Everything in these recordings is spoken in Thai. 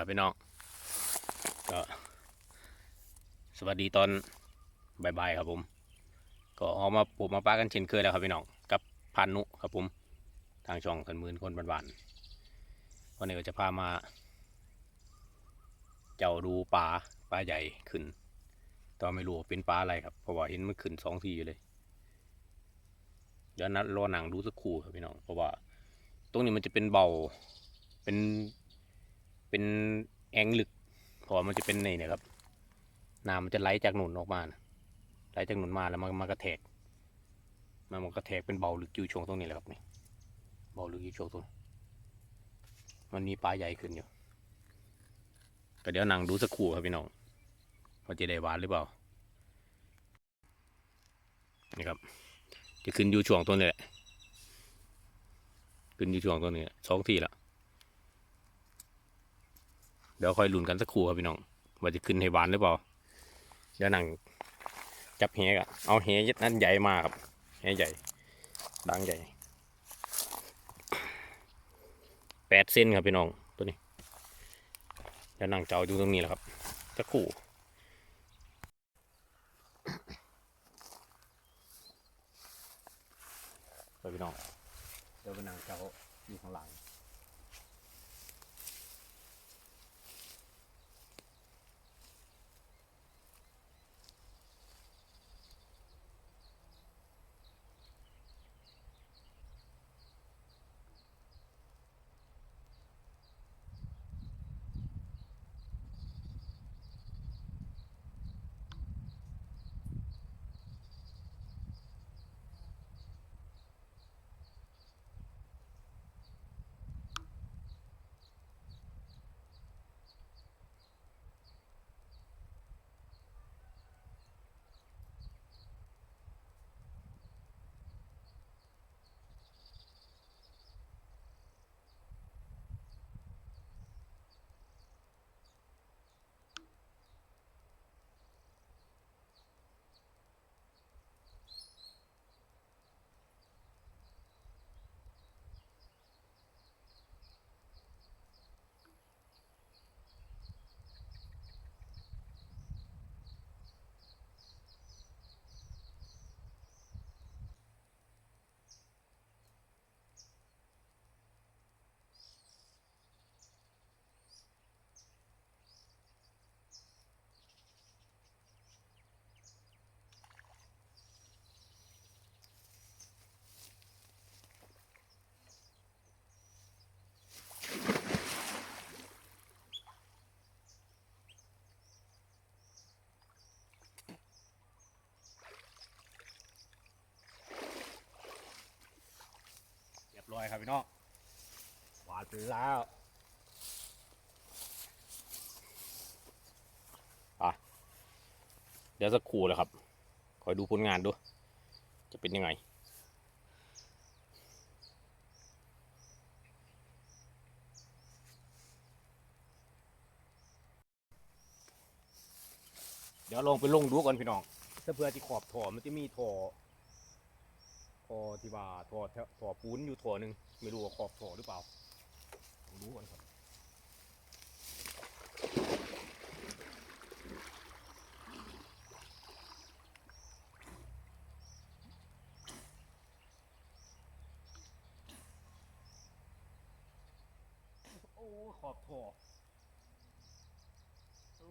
ับพี่น้องก็สวัสดีตอนบ่ายๆครับผม ก็ออกมาปลูกมาป้ากันเช่นเคยแล้วครับพี่น้องกับพันนุครับผมทางช่องกันมืนคนบ้านๆวันนี้ก็จะพามา เจ้าดูปลาปลาใหญ่ขึ้นตอนไม่รู้เป็นปลาอะไรครับเพราะว่าเห็นมันขึ้นสองทีอยู่เลยเดี๋ยวนัดรอหนังดูสักครู่ครับพี่น้องเพราะว่า ตรงนี้มันจะเป็นเบาเป็น เป็นแองลึกพราะว่ามันจะเป็นนี่เนี่ยครับน้ำมันจะไหลจากหนุนออกมานะไหลจากหนุนมาแล้วมันมากระแทกมันมันกระแทกเป็นเบาลึกอยู่ช่วงตรงนี้แหละครับนี่เบาลึกอยู่ช่วงตรงนี้มันมีปลาใหญ่ขึ้นอยู่ก็เดี๋ยวนั่งดูสักครู่ครับพี่น้องว่าจะได้หวานหรือเปล่านี่ครับ จะขึ้นอยู่ช่วงต้นนี่แหละขึ้นอยู่ช่วงต้นนี้สองทีละ เดี๋ยวค่อยลุ้นกันสักครู่ครับพี่น้องว่าจะขึ้นให้หวานหรือเปล่าเดี๋ยวนั่งจับเฮกอะเอาเฮนั้นใหญ่มากครับเฮใหญ่ดังใหญ่แปดเส้นครับพี่น้องตัวนี้เดี๋ยวนั่งเจ้าอยู่ตรงนี้แหละครับสักครู่ไปพี่น้องเดี๋ยวไปนั่งเจ้าอยู่ข้างหลัง ครับพี่น้องหวานไปแล้วอะเดี๋ยวสักครู่เลยครับคอยดูผลงานดู จะเป็นยังไงเดี๋ยวลองไปลงดูก่อนพี่น้องถ้าเพื่อที่ขอบท่อมันจะมีท่อ ท่อที่ว่าท่อแถอปูนอยู่ท่อหนึ่งไม่รู้ว่าขอบท่อหรือเปล่าลองดูก่อนครับโอ้ขอบท่อโอ้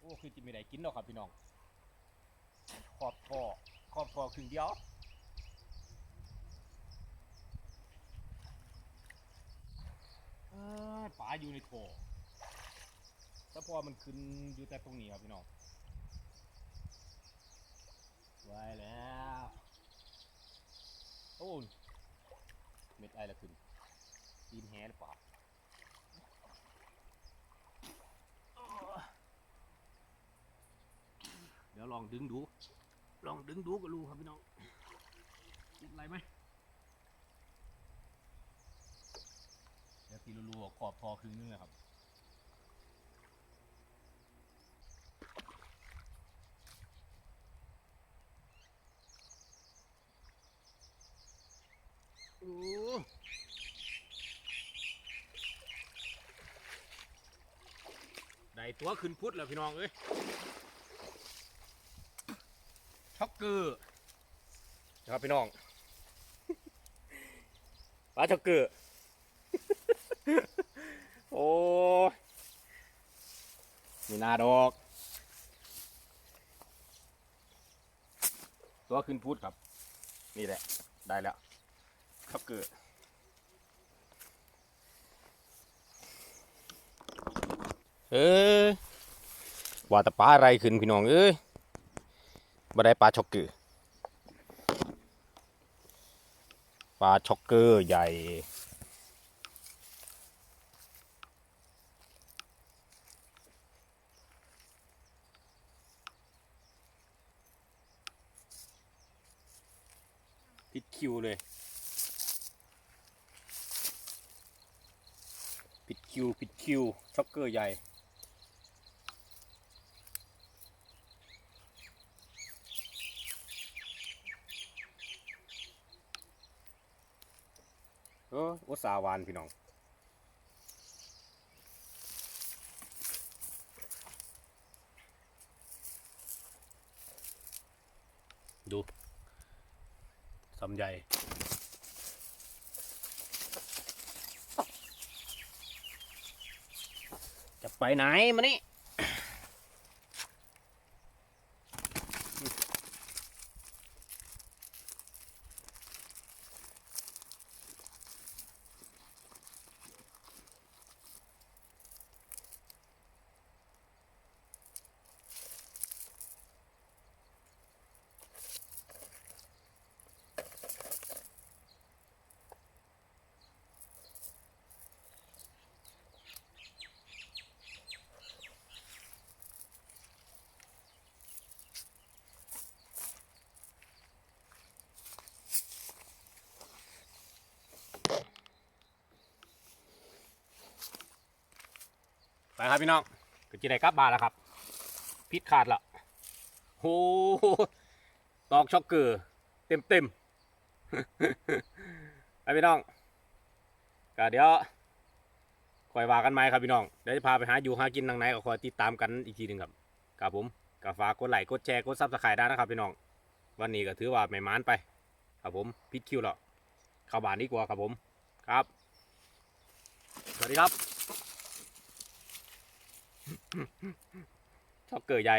โอ้ คือจิไม่ได้กินหรอกครับพี่น้องขอบท่อขอบท่อครึ่งเดียวเออปลาอยู่ในโถแต่พอมันขึ้นอยู่แต่ตรงนี้ครับพี่น้องไว้แล้วโอ้ยเม็ดไอละขึ้นตีนแฮหรือเปล่าเดี๋ยว ลองดึงดู ลองดึงดูก็รู้ครับพี่น้องติดอะไรไหมทีรัวๆขอบพอครึ่งนึงนะครับโอ้ได้ตัวขึ้นพุทธแล้วพี่น้องเอ้ย ช็อกเกอร์นะครับพี่น้องปลาช็อกเกอร์โอ้ยมีนาดอก ตัวขึ้นพุทธครับ นี่แหละ ได้แล้ว ครับเกิดเออว่าแต่ปลาอะไรขึ้นพี่น้องเอ้ย บ่ได้ปลาช็อกเกอร์ปลาช็อกเกอร์ใหญ่พิดคิวเลย ผิดคิวผิดคิวช็อกเกอร์ใหญ่ เอุตสาหวานพี่น้องดูสำใหญ่จะไปไหนมานี่ ไปครับพี่น้องก็จะได้กลับบ้านแล้วครับ พิษขาดละโหตอกช็อกเกอร์เต็มเต็มๆไปพี่น้องก็เดี๋ยวคอยว่ากันไหมครับพี่น้อง เดี๋ยวจะพาไปหาอยู่หากินทางไหนก็คอยติดตามกันอีกทีหนึ่งครับกับผมก็ฝากกดไลค์กดแชร์กดซับสไครต์ได้นะครับพี่น้อง วันนี้ก็ถือว่าไม่มานไป ครับผมพิดคิวแล้วเข้าบ้านดีกว่าครับผมครับ สวัสดีครับ ช็อกเกอร์ใหญ่